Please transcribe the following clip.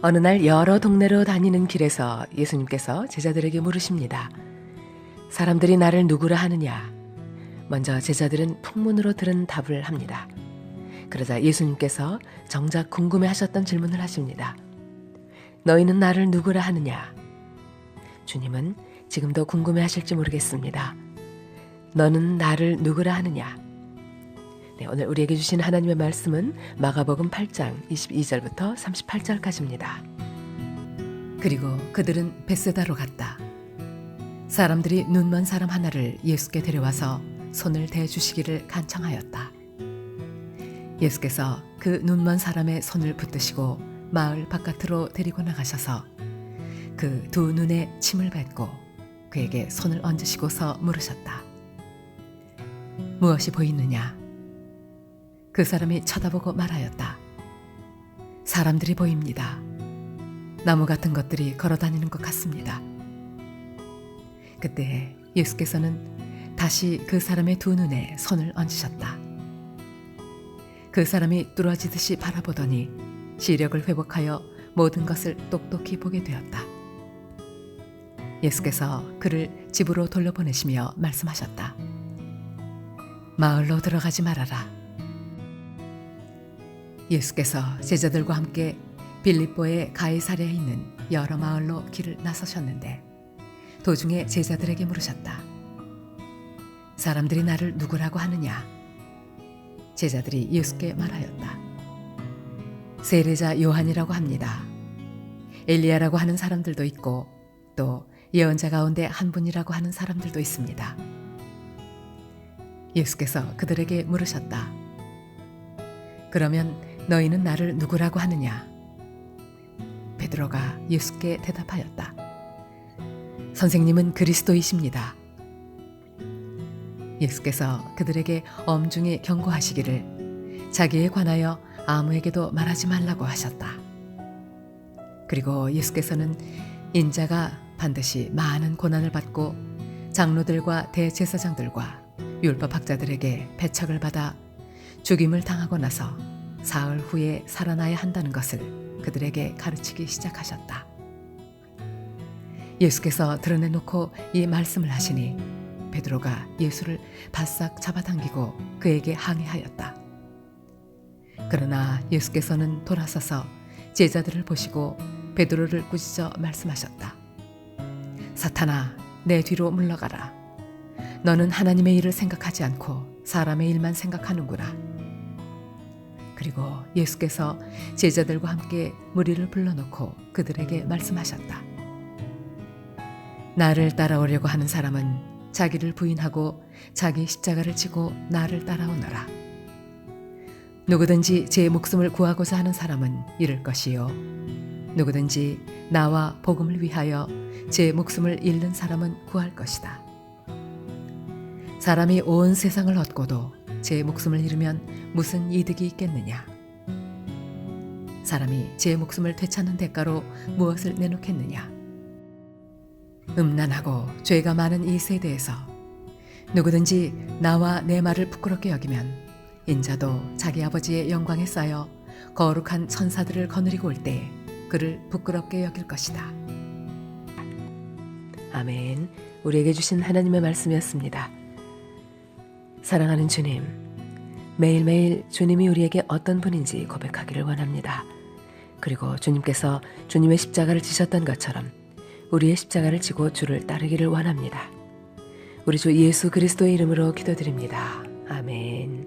어느 날 여러 동네로 다니는 길에서 예수님께서 제자들에게 물으십니다. 사람들이 나를 누구라 하느냐? 먼저 제자들은 풍문으로 들은 답을 합니다. 그러자 예수님께서 정작 궁금해 하셨던 질문을 하십니다. 너희는 나를 누구라 하느냐? 주님은 지금도 궁금해 하실지 모르겠습니다. 너는 나를 누구라 하느냐? 네, 오늘 우리에게 주신 하나님의 말씀은 마가복음 8장 22절부터 38절까지입니다. 그리고 그들은 베세다로 갔다. 사람들이 눈먼 사람 하나를 예수께 데려와서 손을 대 주시기를 간청하였다. 예수께서 그 눈먼 사람의 손을 붙드시고 마을 바깥으로 데리고 나가셔서 그 두 눈에 침을 뱉고 그에게 손을 얹으시고서 물으셨다. 무엇이 보이느냐? 그 사람이 쳐다보고 말하였다. 사람들이 보입니다. 나무 같은 것들이 걸어 다니는 것 같습니다. 그때 예수께서는 다시 그 사람의 두 눈에 손을 얹으셨다. 그 사람이 뚫어지듯이 바라보더니 시력을 회복하여 모든 것을 똑똑히 보게 되었다. 예수께서 그를 집으로 돌려보내시며 말씀하셨다. 마을로 들어가지 말아라. 예수께서 제자들과 함께 빌립보의 가이사랴에 있는 여러 마을로 길을 나서셨는데 도중에 제자들에게 물으셨다. 사람들이 나를 누구라고 하느냐? 제자들이 예수께 말하였다. 세례자 요한이라고 합니다. 엘리야라고 하는 사람들도 있고 또 예언자 가운데 한 분이라고 하는 사람들도 있습니다. 예수께서 그들에게 물으셨다. 그러면 너희는 나를 누구라고 하느냐? 베드로가 예수께 대답하였다. 선생님은 그리스도이십니다. 예수께서 그들에게 엄중히 경고하시기를 자기에 관하여 아무에게도 말하지 말라고 하셨다. 그리고 예수께서는 인자가 반드시 많은 고난을 받고 장로들과 대제사장들과 율법학자들에게 배척을 받아 죽임을 당하고 나서 사흘 후에 살아나야 한다는 것을 그들에게 가르치기 시작하셨다. 예수께서 드러내놓고 이 말씀을 하시니 베드로가 예수를 바싹 잡아당기고 그에게 항의하였다. 그러나 예수께서는 돌아서서 제자들을 보시고 베드로를 꾸짖어 말씀하셨다. 사탄아, 내 뒤로 물러가라. 너는 하나님의 일을 생각하지 않고 사람의 일만 생각하는구나. 그리고 예수께서 제자들과 함께 무리를 불러놓고 그들에게 말씀하셨다. 나를 따라오려고 하는 사람은 자기를 부인하고 자기 십자가를 지고 나를 따라오너라. 누구든지 제 목숨을 구하고자 하는 사람은 잃을 것이요. 누구든지 나와 복음을 위하여 제 목숨을 잃는 사람은 구할 것이다. 사람이 온 세상을 얻고도 제 목숨을 잃으면 무슨 이득이 있겠느냐? 사람이 제 목숨을 되찾는 대가로 무엇을 내놓겠느냐? 음란하고 죄가 많은 이 세대에서 누구든지 나와 내 말을 부끄럽게 여기면 인자도 자기 아버지의 영광에 쌓여 거룩한 천사들을 거느리고 올때 그를 부끄럽게 여길 것이다. 아멘. 우리에게 주신 하나님의 말씀이었습니다. 사랑하는 주님, 매일매일 주님이 우리에게 어떤 분인지 고백하기를 원합니다. 그리고 주님께서 주님의 십자가를 지셨던 것처럼 우리의 십자가를 지고 주를 따르기를 원합니다. 우리 주 예수 그리스도의 이름으로 기도드립니다. 아멘.